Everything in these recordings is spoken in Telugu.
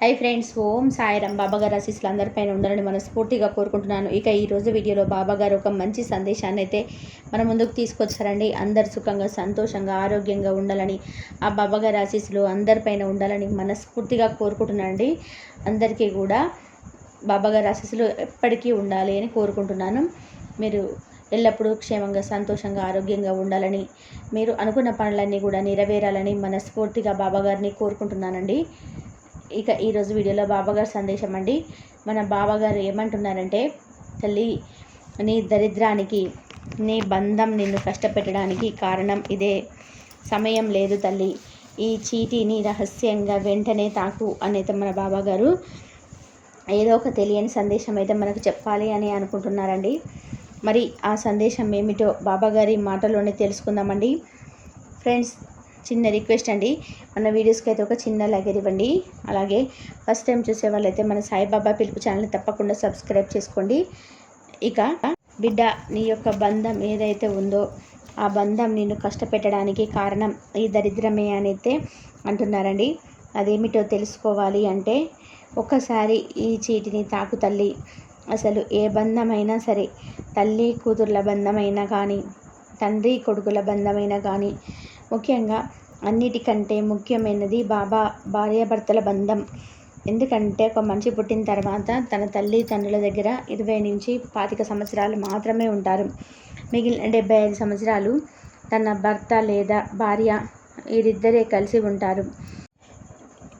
హై ఫ్రెండ్స్ ఓం సాయిరామ్. బాబాగారు ఆశీస్సులు అందరిపైన ఉండాలని మనస్ఫూర్తిగా కోరుకుంటున్నాను. ఇక ఈరోజు వీడియోలో బాబాగారు ఒక మంచి సందేశాన్ని అయితే మన ముందుకు తీసుకొచ్చారండి. అందరు సుఖంగా సంతోషంగా ఆరోగ్యంగా ఉండాలని ఆ బాబాగారు ఆశీస్సులు అందరిపైన ఉండాలని మనస్ఫూర్తిగా కోరుకుంటున్నానండి. అందరికీ కూడా బాబాగారు ఆశీస్సులు ఎప్పటికీ ఉండాలి అని కోరుకుంటున్నాను. మీరు ఎల్లప్పుడూ క్షేమంగా సంతోషంగా ఆరోగ్యంగా ఉండాలని మీరు అనుకున్న పనులన్నీ కూడా నెరవేరాలని మనస్ఫూర్తిగా బాబాగారిని కోరుకుంటున్నానండి. ఇక ఈరోజు వీడియోలో బాబాగారి సందేశం అండి. మన బాబాగారు ఏమంటున్నారంటే తల్లి నీ దరిద్రానికి నీ బంధం నిన్ను కష్టపెట్టడానికి కారణం ఇదే. సమయం లేదు తల్లి. ఈ చీటీని రహస్యంగా వెంటనే తాకు అనేది మన బాబాగారు ఏదో ఒక తెలియని సందేశం అయితే మనకు చెప్పాలి అని అనుకుంటున్నారండి. మరి ఆ సందేశం ఏమిటో బాబాగారి మాటలోనే తెలుసుకుందామండి. ఫ్రెండ్స్ చిన్న రిక్వెస్ట్ అండి. మన వీడియోస్కి అయితే ఒక చిన్న లగర్ ఇవ్వండి. అలాగే ఫస్ట్ టైం చూసే వాళ్ళైతే మన సాయిబాబా పిలుపు ఛానల్ తప్పకుండా సబ్స్క్రైబ్ చేసుకోండి. ఇక బిడ్డ నీ యొక్క బంధం ఏదైతే ఉందో ఆ బంధం నిన్ను కష్టపెట్టడానికి కారణం ఈ దరిద్రమే అయితే అంటున్నారండి. అదేమిటో తెలుసుకోవాలి అంటే ఒక్కసారి ఈ చీటిని తాకు తల్లి. అసలు ఏ బంధమైనా సరే తల్లి కూతుర్ల బంధమైనా కానీ తండ్రి కొడుకుల బంధమైనా కానీ ముఖ్యంగా అన్నిటికంటే ముఖ్యమైనది బాబా భార్యాభర్తల బంధం. ఎందుకంటే ఒక మనిషి పుట్టిన తర్వాత తన తల్లి తండ్రుల దగ్గర ఇరవై నుంచి పాతిక సంవత్సరాలు మాత్రమే ఉంటారు. మిగిలిన డెబ్బై ఐదు సంవత్సరాలు తన భర్త లేదా భార్య వీరిద్దరే కలిసి ఉంటారు.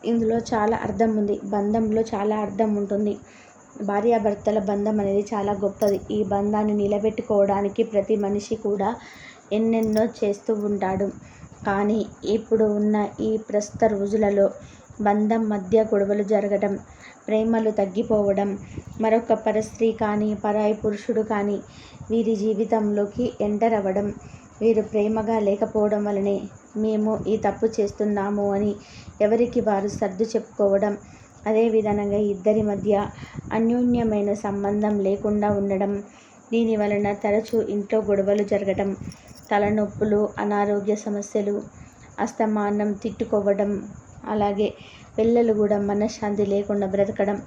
ఇందులో చాలా అర్థం ఉంది. బంధంలో చాలా అర్థం ఉంటుంది. భార్యాభర్తల బంధం అనేది చాలా గొప్పది. ఈ బంధాన్ని నిలబెట్టుకోవడానికి ప్రతి మనిషి కూడా ఎన్నెన్నో చేస్తూ ఉంటాడు. కానీ ఇప్పుడు ఉన్న ఈ ప్రస్తుత రోజులలో బంధం మధ్య గొడవలు జరగడం ప్రేమలు తగ్గిపోవడం మరొక పరస్త్రీ కానీ పరాయి పురుషుడు కానీ వీరి జీవితంలోకి ఎంటర్ అవ్వడం వీరు ప్రేమగా లేకపోవడం వలనే మేము ఈ తప్పు చేస్తున్నాము అని ఎవరికి వారు సర్దు చెప్పుకోవడం అదే విధంగా ఇద్దరి మధ్య అన్యోన్యమైన సంబంధం లేకుండా ఉండడం దీని వలన తరచూ ఇంట్లో గొడవలు జరగడం తలనొప్పులు అనారోగ్య సమస్యలు అస్తమానం తిట్టుకోవడం అలాగే పిల్లలు కూడా మనశ్శాంతి లేకుండా బ్రతకడం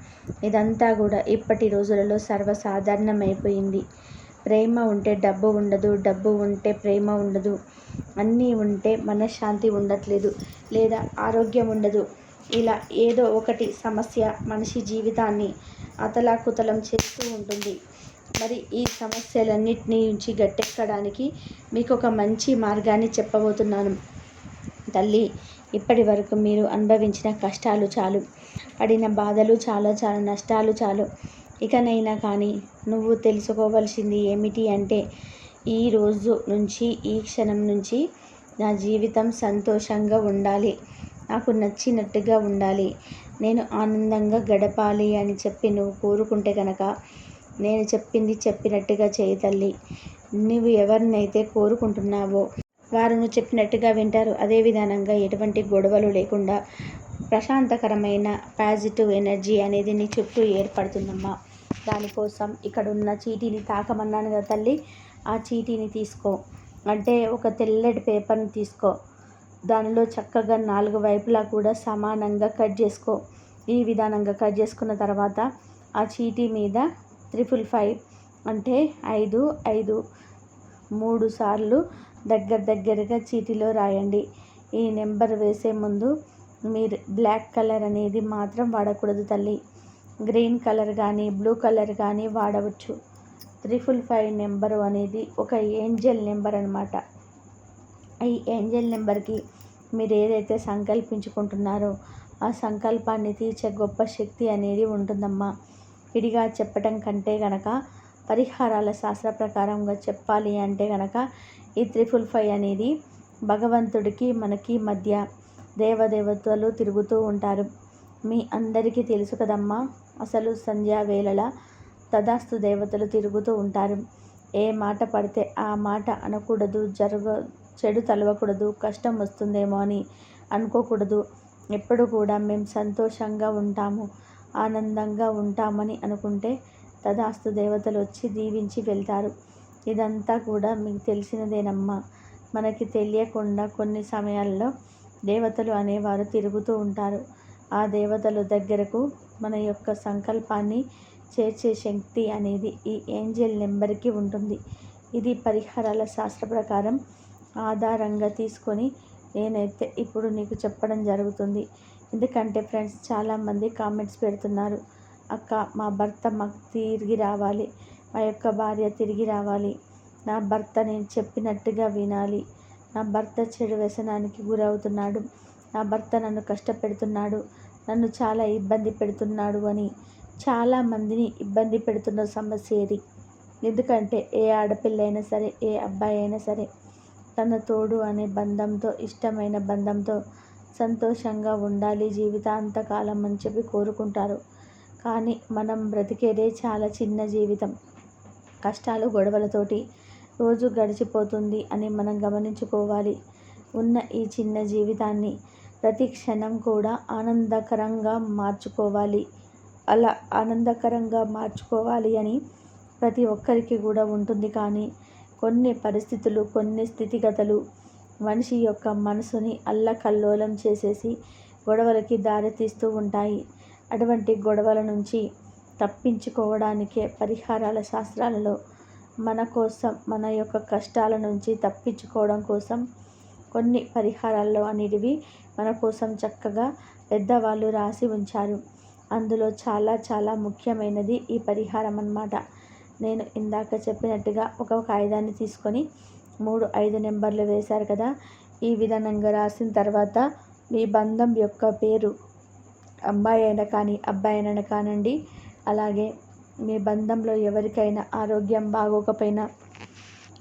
ఇదంతా కూడా ఇప్పటి రోజులలో సర్వసాధారణమైపోయింది. ప్రేమ ఉంటే డబ్బు ఉండదు డబ్బు ఉంటే ప్రేమ ఉండదు. అన్నీ ఉంటే మనశ్శాంతి ఉండట్లేదు లేదా ఆరోగ్యం ఉండదు. ఇలా ఏదో ఒకటి సమస్య మనిషి జీవితాన్ని అతలాకుతలం చేస్తూ ఉంటుంది. మరి ఈ సమస్యలన్నింటినీ నుంచి గట్టెక్కడానికి మీకు ఒక మంచి మార్గాన్ని చెప్పబోతున్నాను. తల్లి ఇప్పటి వరకు మీరు అనుభవించిన కష్టాలు చాలు. పడిన బాధలు చాలా చాలా నష్టాలు చాలు. ఇకనైనా కానీ నువ్వు తెలుసుకోవలసింది ఏమిటి అంటే ఈ రోజు నుంచి ఈ క్షణం నుంచి నా జీవితం సంతోషంగా ఉండాలి. నాకు నచ్చినట్టుగా ఉండాలి. నేను ఆనందంగా గడపాలి అని చెప్పి నువ్వు కోరుకుంటే కనుక నేను చెప్పింది చెప్పినట్టుగా చేయి తల్లి. నువ్వు ఎవరినైతే కోరుకుంటున్నావో వారు నువ్వు చెప్పినట్టుగా వింటారు. అదే విధానంగా ఎటువంటి గొడవలు లేకుండా ప్రశాంతకరమైన పాజిటివ్ ఎనర్జీ అనేది నీ చుట్టూ ఏర్పడుతుందమ్మా. దానికోసం ఇక్కడ ఉన్న చీటీని తాకమన్నాను కదా తల్లి. ఆ చీటీని తీసుకో. అంటే ఒక తెల్లటి పేపర్ని తీసుకో. దానిలో చక్కగా నాలుగు వైపులా కూడా సమానంగా కట్ చేసుకో. ఈ విధానంగా కట్ చేసుకున్న తర్వాత ఆ చీటీ మీద త్రిపుల్ ఫైవ్ అంటే ఐదు ఐదు మూడు సార్లు దగ్గర దగ్గరగా చీటీలో రాయండి. ఈ నెంబర్ వేసే ముందు మీరు బ్లాక్ కలర్ అనేది మాత్రం వాడకూడదు తల్లి. గ్రీన్ కలర్ కానీ బ్లూ కలర్ కానీ వాడవచ్చు. త్రిపుల్ ఫైవ్ నెంబరు అనేది ఒక ఏంజల్ నెంబర్ అనమాట ఈ ఏంజల్ నెంబర్కి మీరు ఏదైతే సంకల్పించుకుంటున్నారో ఆ సంకల్పాన్ని తీర్చే గొప్ప శక్తి అనేది ఉంటుందమ్మా. విడిగా చెప్పటం కంటే గనక పరిహారాల శాస్త్ర ప్రకారంగా చెప్పాలి అంటే గనక ఈ త్రిఫుల్ ఫైవ్ అనేది భగవంతుడికి మనకి మధ్య దేవదేవతలు తిరుగుతూ ఉంటారు. మీ అందరికీ తెలుసు కదమ్మా అసలు సంధ్యా వేళల తదాస్తు దేవతలు తిరుగుతూ ఉంటారు. ఏ మాట పడితే ఆ మాట అనకూడదు జరగ చెడు తలవకూడదు కష్టం వస్తుందేమో అని అనుకోకూడదు. ఎప్పుడు కూడా మేము సంతోషంగా ఉంటాము. ఆనందంగా ఉంటామని అనుకుంటే తదాస్తు దేవతలు వచ్చి దీవించి వెళ్తారు. ఇదంతా కూడా మీకు తెలిసినదేనమ్మా. మనకి తెలియకుండా కొన్ని సమయాల్లో దేవతలు అనేవారు తిరుగుతూ ఉంటారు. ఆ దేవతల దగ్గరకు మన యొక్క సంకల్పాన్ని చేర్చే శక్తి అనేది ఈ ఏంజల్ నెంబర్కి ఉంటుంది. ఇది పరిహారాల శాస్త్ర ప్రకారం ఆధారంగా తీసుకొని నేనైతే ఇప్పుడు నీకు చెప్పడం జరుగుతుంది. ఎందుకంటే ఫ్రెండ్స్ చాలామంది కామెంట్స్ పెడుతున్నారు. అక్క మా భర్త మాకు తిరిగి రావాలి. మా యొక్క భార్య తిరిగి రావాలి. నా భర్త నేను చెప్పినట్టుగా వినాలి. నా భర్త చెడు వ్యసనానికి గురవుతున్నాడు. నా భర్త నన్ను కష్టపెడుతున్నాడు. నన్ను చాలా ఇబ్బంది పెడుతున్నాడు అని చాలామందిని ఇబ్బంది పెడుతున్న సమస్య ఇది. ఎందుకంటే ఏ ఆడపిల్ల అయినా సరే ఏ అబ్బాయి అయినా సరే తన తోడు అనే బంధంతో ఇష్టమైన బంధంతో సంతోషంగా ఉండాలి. జీవితాంతకాలం అని చెప్పి కోరుకుంటారు. కానీ మనం బ్రతికేదే చాలా చిన్న జీవితం. కష్టాలు గొడవలతోటి రోజు గడిచిపోతుంది అని మనం గమనించుకోవాలి. ఉన్న ఈ చిన్న జీవితాన్ని ప్రతి క్షణం కూడా ఆనందకరంగా మార్చుకోవాలి. అలా ఆనందకరంగా మార్చుకోవాలి అని ప్రతి ఒక్కరికి కూడా ఉంటుంది. కానీ కొన్ని పరిస్థితులు కొన్ని స్థితిగతులు మనిషి యొక్క మనసుని అల్లకల్లోలం చేసేసి గొడవలకి దారితీస్తూ ఉంటాయి. అటువంటి గొడవల నుంచి తప్పించుకోవడానికే పరిహారాల శాస్త్రాలలో మన కోసం మన యొక్క కష్టాల నుంచి తప్పించుకోవడం కోసం కొన్ని పరిహారాల్లో అనేటివి మన కోసం చక్కగా పెద్దవాళ్ళు రాసి ఉంచారు. అందులో చాలా చాలా ముఖ్యమైనది ఈ పరిహారం అన్నమాట. నేను ఇందాక చెప్పినట్టుగా ఒక కాగితాన్ని తీసుకొని మూడు ఐదు నెంబర్లు వేశారు కదా? ఈ విధానంగా రాసిన తర్వాత మీ బంధం యొక్క పేరు అమ్మాయి అయినా కానీ అబ్బాయి అయినా కానండి అలాగే మీ బంధంలో ఎవరికైనా ఆరోగ్యం బాగోకపోయినా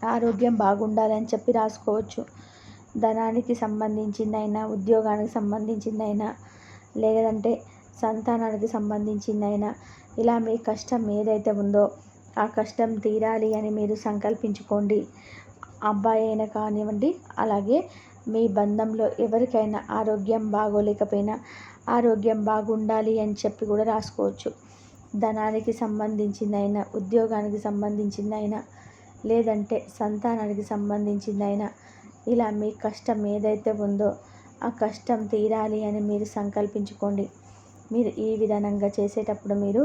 ఆరోగ్యం బాగుండాలని చెప్పి రాసుకోవచ్చు. ధనానికి సంబంధించిందైనా ఉద్యోగానికి సంబంధించిందైనా లేదంటే సంతానానికి సంబంధించిందైనా ఇలా మీ కష్టం ఏదైతే ఉందో ఆ కష్టం తీరాలి అని మీరు సంకల్పించుకోండి. అబ్బాయి అయినా కానివ్వండి అలాగే మీ బంధంలో ఎవరికైనా ఆరోగ్యం బాగోలేకపోయినా ఆరోగ్యం బాగుండాలి అని చెప్పి కూడా రాసుకోవచ్చు. ధనానికి సంబంధించిందైనా ఉద్యోగానికి సంబంధించిందైనా లేదంటే సంతానానికి సంబంధించిందైనా ఇలా మీ కష్టం ఏదైతే ఉందో ఆ కష్టం తీరాలి అని మీరు సంకల్పించుకోండి. మీరు ఈ విధానంగా చేసేటప్పుడు మీరు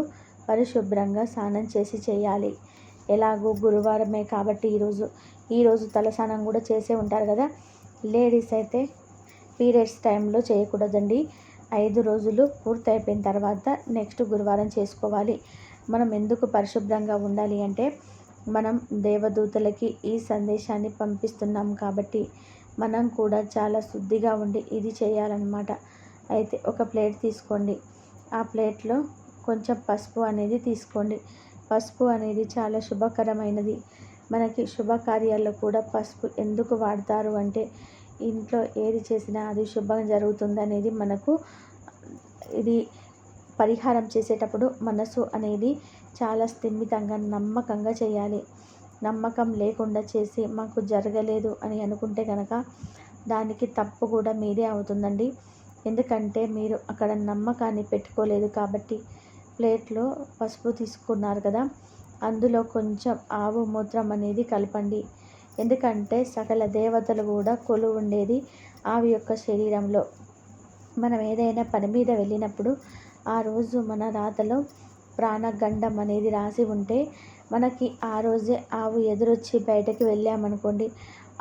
పరిశుభ్రంగా స్నానం చేసి చేయాలి. ఎలాగో గురువారమే కాబట్టి ఈరోజు ఈరోజు తలస్నానం కూడా చేసే ఉంటారు కదా. లేడీస్ అయితే పీరియడ్స్ టైంలో చేయకూడదండి. ఐదు రోజులు పూర్తయిపోయిన తర్వాత నెక్స్ట్ గురువారం చేసుకోవాలి. మనం ఎందుకు పరిశుభ్రంగా ఉండాలి అంటే మనం దేవదూతలకి ఈ సందేశాన్ని పంపిస్తున్నాం కాబట్టి మనం కూడా చాలా శుద్ధిగా ఉండి ఇది చేయాలన్నమాట. అయితే ఒక ప్లేట్ తీసుకోండి. ఆ ప్లేట్లో కొంచెం పసుపు అనేది తీసుకోండి. పసుపు అనేది చాలా శుభకరమైనది. మనకి శుభకార్యాల్లో కూడా పసుపు ఎందుకు వాడతారు అంటే ఇంట్లో ఏది చేసినా అది శుభం జరుగుతుంది అనేది మనకు ఇది పరిహారం చేసేటప్పుడు మనసు అనేది చాలా స్థిమితంగా నమ్మకంగా చేయాలి. నమ్మకం లేకుండా చేసి మాకు జరగలేదు అని అనుకుంటే కనుక దానికి తప్పు కూడా మీదే అవుతుందండి. ఎందుకంటే మీరు అక్కడ నమ్మకాన్ని పెట్టుకోలేదు కాబట్టి ప్లేట్లో పసుపు తీసుకున్నారు కదా అందులో కొంచెం ఆవు మూత్రం అనేది కలపండి. ఎందుకంటే సకల దేవతలు కూడా కొలు ఉండేది ఆవి యొక్క శరీరంలో. మనం ఏదైనా పని మీద వెళ్ళినప్పుడు ఆ రోజు మన రాతలో ప్రాణగండం అనేది రాసి ఉంటే మనకి ఆ రోజే ఆవు ఎదురొచ్చి బయటకు వెళ్ళామనుకోండి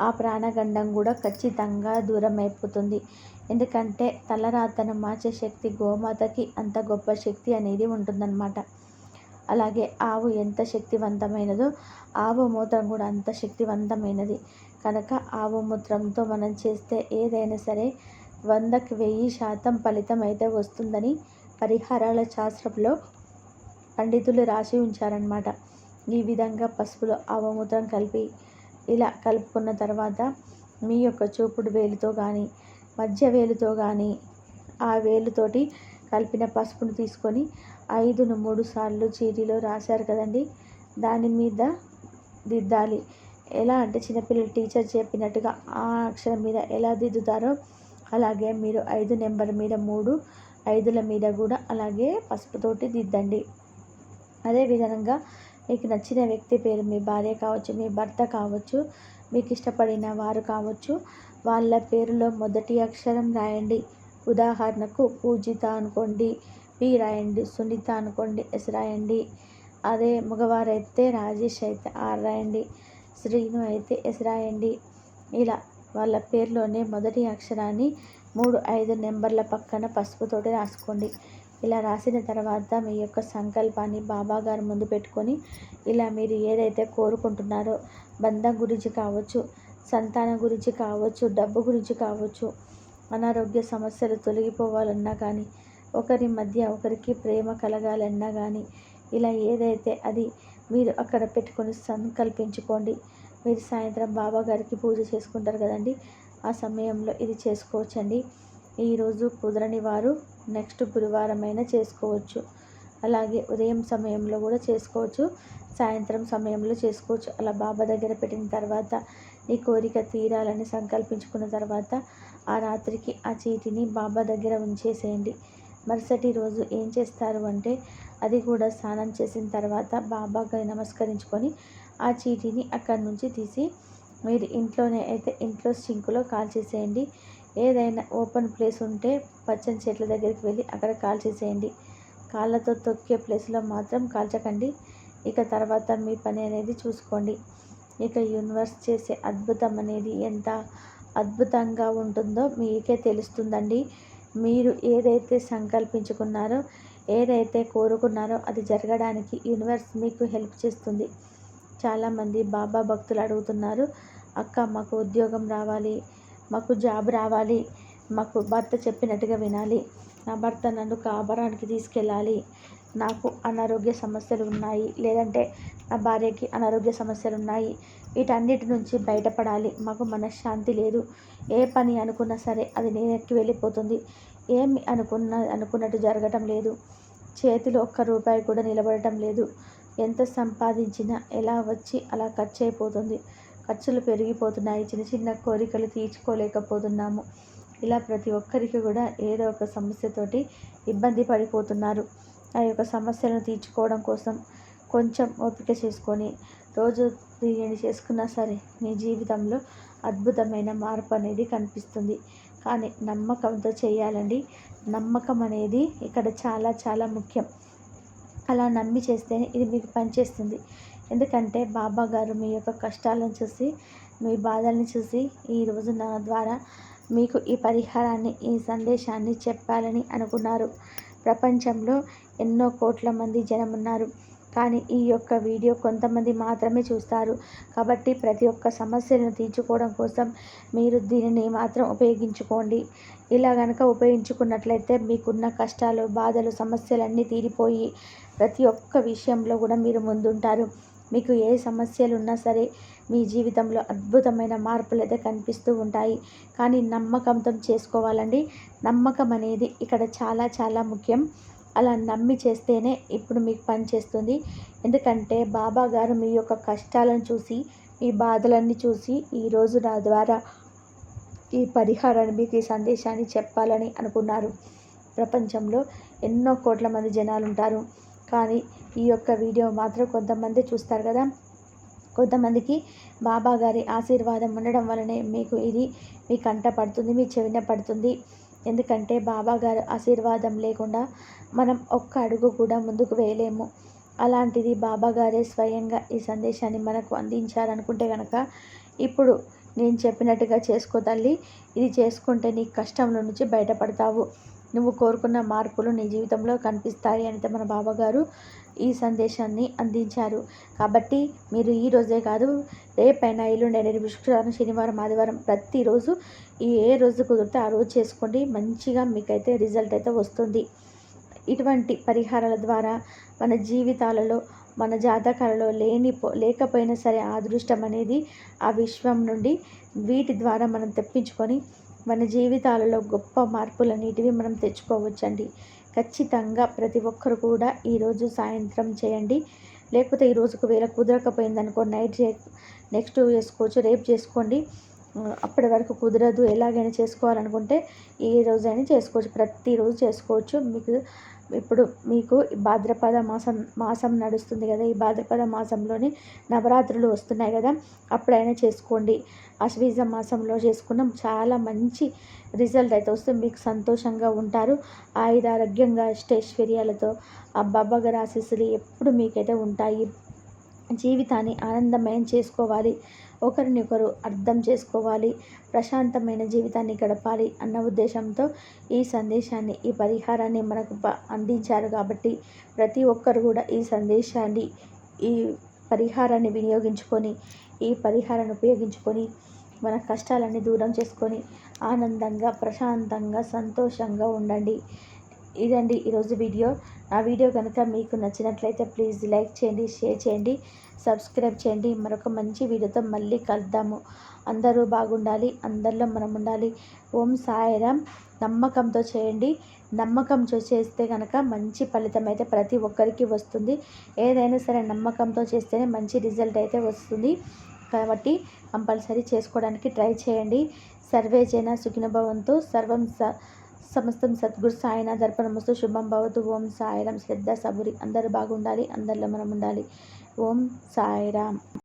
ఆ ప్రాణగండం కూడా ఖచ్చితంగా దూరం అయిపోతుంది ఎందుకంటే తలరాతను మార్చే శక్తి గోమాతకి అంత గొప్ప శక్తి అనేది ఉంటుందన్నమాట. అలాగే ఆవు ఎంత శక్తివంతమైనదో ఆవు మూత్రం కూడా అంత శక్తివంతమైనది. కనుక ఆవు మూత్రంతో మనం చేస్తే ఏదైనా సరే వందకి వెయ్యి శాతం ఫలితం అయితే వస్తుందని పరిహారాల శాస్త్రంలో పండితులు రాసి ఉంచారనమాట ఈ విధంగా పసుపులో ఆవమూత్రం కలిపి ఇలా కలుపుకున్న తర్వాత మీ యొక్క చూపుడు వేలితో కానీ మధ్య వేలుతో కానీ ఆ వేలుతోటి కలిపిన పసుపును తీసుకొని ఐదును మూడు సార్లు చీటీలో రాశారు కదండి. దాని మీద దిద్దాలి. ఎలా అంటే చిన్నపిల్లలు టీచర్ చెప్పినట్టుగా ఆ అక్షరం మీద ఎలా దిద్దుతారో అలాగే మీరు ఐదు నెంబర్ మీద మూడు ఐదుల మీద కూడా అలాగే పసుపుతోటి దిద్దండి. అదే విధంగా మీకు నచ్చిన వ్యక్తి పేరు మీ భార్య కావచ్చు మీ భర్త కావచ్చు మీకు ఇష్టపడిన వారు కావచ్చు వాళ్ళ పేరులో మొదటి అక్షరం రాయండి. ఉదాహరణకు పూజిత అనుకోండి పి రాయండి సునీత అనుకోండి ఎస్ రాయండి. అదే మగవారైతే రాజేష్ అయితే ఆర్ రాయండి శ్రీను అయితే ఎస్ రాయండి. ఇలా వాళ్ళ పేరులోనే మొదటి అక్షరాన్ని మూడు ఐదు నెంబర్ల పక్కన పసుపుతోటి రాసుకోండి. ఇలా రాసిన తర్వాత మీ యొక్క సంకల్పాన్ని బాబాగారు ముందు పెట్టుకొని ఇలా మీరు ఏదైతే కోరుకుంటున్నారో బంధం గురించి కావచ్చు సంతానం గురించి కావచ్చు డబ్బు గురించి కావచ్చు అనారోగ్య సమస్యలు తొలగిపోవాలన్నా కానీ ఒకరి మధ్య ఒకరికి ప్రేమ కలగాలన్నా కానీ ఇలా ఏదైతే అది మీరు అక్కడ పెట్టుకొని సంకల్పించుకోండి. మీరు సాయంత్రం బాబా గారికి పూజ చేసుకుంటారు కదండి. ఆ సమయంలో ఇది చేసుకోవచ్చండి. ఈరోజు కుదరని వారు నెక్స్ట్ గురువారమైనా చేసుకోవచ్చు. అలాగే ఉదయం సమయంలో కూడా చేసుకోవచ్చు సాయంత్రం సమయంలో చేసుకోవచ్చు. అలా బాబా దగ్గర పెట్టిన తర్వాత నీ కోరిక తీరాలని సంకల్పించుకున్న తర్వాత ఆ రాత్రికి ఆ చీటిని బాబా దగ్గర ఉంచేసేయండి. మరుసటి రోజు ఏం చేస్తారు అంటే అది కూడా స్నానం చేసిన తర్వాత బాబాగా నమస్కరించుకొని ఆ చీటిని అక్కడి నుంచి తీసి మీరు ఇంట్లోనే అయితే ఇంట్లో సింకులో కాల్చేసేయండి. ఏదైనా ఓపెన్ ప్లేస్ ఉంటే పచ్చని చెట్ల దగ్గరికి వెళ్ళి అక్కడ కాల్చేసేయండి. కాళ్ళతో తొక్కే ప్లేస్లో మాత్రం కాల్చకండి. ఇక తర్వాత మీ పని అనేది చూసుకోండి. ఇక యూనివర్స్ చేసే అద్భుతం అనేది ఎంత అద్భుతంగా ఉంటుందో మీకే తెలుస్తుందండి. మీరు ఏదైతే సంకల్పించుకున్నారో ఏదైతే కోరుకున్నారో అది జరగడానికి యూనివర్స్ మీకు హెల్ప్ చేస్తుంది. చాలామంది బాబా భక్తులు అడుగుతున్నారు అక్క మాకు ఉద్యోగం రావాలి మాకు జాబ్ రావాలి మాకు భర్త చెప్పినట్టుగా వినాలి నా భర్త నన్ను కాబరానికి తీసుకెళ్ళాలి నాకు అనారోగ్య సమస్యలు ఉన్నాయి లేదంటే నా భార్యకి అనారోగ్య సమస్యలు ఉన్నాయి. వీటన్నిటి నుంచి బయటపడాలి. మాకు మనశ్శాంతి లేదు. ఏ పని అనుకున్నా సరే అది నేనెక్కి వెళ్ళిపోతుంది. ఏమి అనుకున్న అనుకున్నట్టు జరగటం లేదు. చేతిలో ఒక్క రూపాయి కూడా నిలబడటం లేదు. ఎంత సంపాదించినా ఎలా వచ్చి అలా ఖర్చు అయిపోతుంది. ఖర్చులు పెరిగిపోతున్నాయి. చిన్న చిన్న కోరికలు తీర్చుకోలేకపోతున్నాము. ఇలా ప్రతి ఒక్కరికి కూడా ఏదో ఒక సమస్యతోటి ఇబ్బంది పడిపోతున్నారు. ఆ యొక్క సమస్యలను తీర్చుకోవడం కోసం కొంచెం ఓపిక చేసుకొని రోజు దీనిని చేసుకున్నా సరే మీ జీవితంలో అద్భుతమైన మార్పు అనేది కనిపిస్తుంది. కానీ నమ్మకంతో చేయాలండి. నమ్మకం అనేది ఇక్కడ చాలా చాలా ముఖ్యం. అలా నమ్మి చేస్తేనే ఇది మీకు పనిచేస్తుంది. ఎందుకంటే బాబా గారు మీ యొక్క కష్టాలను చూసి మీ బాధల్ని చూసి ఈరోజు నా ద్వారా మీకు ఈ పరిహారాన్ని ఈ సందేశాన్ని చెప్పాలని అనుకున్నారు. ప్రపంచంలో ఎన్నో కోట్ల మంది జనం ఉన్నారు కానీ ఈ యొక్క వీడియో కొంతమంది మాత్రమే చూస్తారు. కాబట్టి ప్రతి ఒక్క సమస్యలను తీర్చుకోవడం కోసం మీరు దీనిని మాత్రం ఉపయోగించుకోండి. ఇలా కనుక ఉపయోగించుకున్నట్లయితే మీకున్న కష్టాలు బాధలు సమస్యలన్నీ తీరిపోయి ప్రతి ఒక్క విషయంలో కూడా మీరు ముందుంటారు. మీకు ఏ సమస్యలు ఉన్నా సరే మీ జీవితంలో అద్భుతమైన మార్పులు అయితే కనిపిస్తూ ఉంటాయి. కానీ నమ్మకంతో చేసుకోవాలండి. నమ్మకం అనేది ఇక్కడ చాలా చాలా ముఖ్యం. అలా నమ్మి చేస్తేనే ఇప్పుడు మీకు పని చేస్తుంది. ఎందుకంటే బాబా గారు మీ యొక్క కష్టాలను చూసి మీ బాధలన్నీ చూసి ఈరోజు నా ద్వారా ఈ పరిహారాన్ని మీకు ఈ సందేశాన్ని చెప్పాలని అనుకున్నారు. ప్రపంచంలో ఎన్నో కోట్ల మంది జనాలు ఉంటారు. కానీ ఈ యొక్క వీడియో మాత్రం కొంతమంది చూస్తారు కదా. కొంతమందికి బాబా గారి ఆశీర్వాదం ఉండడం వలనే మీకు ఇది మీ కంట పడుతుంది మీ చెవిన పడుతుంది. ఎందుకంటే బాబా గారు ఆశీర్వాదం లేకుండా మనం ఒక్క అడుగు కూడా ముందుకు వేయలేము. అలాంటిది బాబా గారే స్వయంగా ఈ సందేశాన్ని మనకు అందించారనుకుంటే కనుక ఇప్పుడు నేను చెప్పినట్టుగా చేసుకో తల్లి. ఇది చేసుకుంటే నీ కష్టంలో నుంచి బయటపడతావు. నువ్వు కోరుకున్న మార్పులు నీ జీవితంలో కనిపిస్తాయి అని మన బాబాగారు ఈ సందేశాన్ని అందించారు. కాబట్టి మీరు ఈ రోజే కాదు రేపైనా ఎల్లుండి నేను శుక్రవారం శనివారం ఆదివారం ప్రతిరోజు ఈ ఏ రోజు కుదిరితే ఆ రోజు చేసుకోండి. మంచిగా మీకైతే రిజల్ట్ అయితే వస్తుంది. ఇటువంటి పరిహారాల ద్వారా మన జీవితాలలో మన జాతకాలలో లేనిపో లేకపోయినా సరే అదృష్టం అనేది ఆ విశ్వం నుండి వీటి ద్వారా మనం తెప్పించుకొని మన జీవితాలలో గొప్ప మార్పులన్నిటివి మనం తెచ్చుకోవచ్చండి. ఖచ్చితంగా ప్రతి ఒక్కరు కూడా ఈరోజు సాయంత్రం చేయండి. లేకపోతే ఈ రోజుకు వేళ కుదరకపోయింది అనుకో నైట్ చే నెక్స్ట్ చేసుకోవచ్చు రేపు చేసుకోండి. అప్పటి వరకు కుదరదు. ఎలాగైనా చేసుకోవాలనుకుంటే ఈ రోజైనా చేసుకోవచ్చు. ప్రతిరోజు చేసుకోవచ్చు. మీకు ఇప్పుడు మీకు భాద్రపద మాసం మాసం నడుస్తుంది కదా ఈ భాద్రపద మాసంలోనే నవరాత్రులు వస్తున్నాయి కదా అప్పుడైనా చేసుకోండి. అశ్వీజ మాసంలో చేసుకున్నాం చాలా మంచి రిజల్ట్ అయితే వస్తుంది. మీకు సంతోషంగా ఉంటారు. ఆయుధ ఆరోగ్యంగా అష్టైశ్వర్యాలతో ఆ బాబాగారి ఆశీస్సులు ఎప్పుడు మీకైతే ఉంటాయి జీవితాన్ని ఆనందమయం చేసుకోవాలి. ఒకరిని ఒకరు అర్థం చేసుకోవాలి. ప్రశాంతమైన జీవితాన్ని గడపాలి అన్న ఉద్దేశంతో ఈ సందేశాన్ని ఈ పరిహారాన్ని మనకు అందించారు కాబట్టి ప్రతి ఒక్కరు కూడా ఈ సందేశాన్ని ఈ పరిహారాన్ని వినియోగించుకొని ఈ పరిహారాన్ని ఉపయోగించుకొని మన కష్టాలన్నీ దూరం చేసుకొని ఆనందంగా ప్రశాంతంగా సంతోషంగా ఉండండి. ఇదండి ఈరోజు వీడియో. నా వీడియో కనుక మీకు నచ్చినట్లయితే ప్లీజ్ లైక్ చేయండి షేర్ చేయండి సబ్స్క్రైబ్ చేయండి. మరొక మంచి వీడియోతో మళ్ళీ కలుద్దాము. అందరూ బాగుండాలి అందరిలో మనం ఉండాలి. ఓం సాయిరామ్. నమ్మకంతో చేయండి. నమ్మకంతో చేస్తే కనుక మంచి ఫలితం అయితే ప్రతి ఒక్కరికి వస్తుంది. ఏదైనా సరే నమ్మకంతో చేస్తేనే మంచి రిజల్ట్ అయితే వస్తుంది. కాబట్టి కంపల్సరీ చేసుకోవడానికి ట్రై చేయండి. సర్వే జన సుఖినభవంతో సర్వం స సమస్తం సద్గురు సాయినాథ్ దర్పణమస్తు శుభం భవతు. ఓం సాయిరామ్ శ్రద్ధ సబురి. అందరు బాగుండాలి అందరిలో మనం ఉండాలి ఓం సాయిరామ్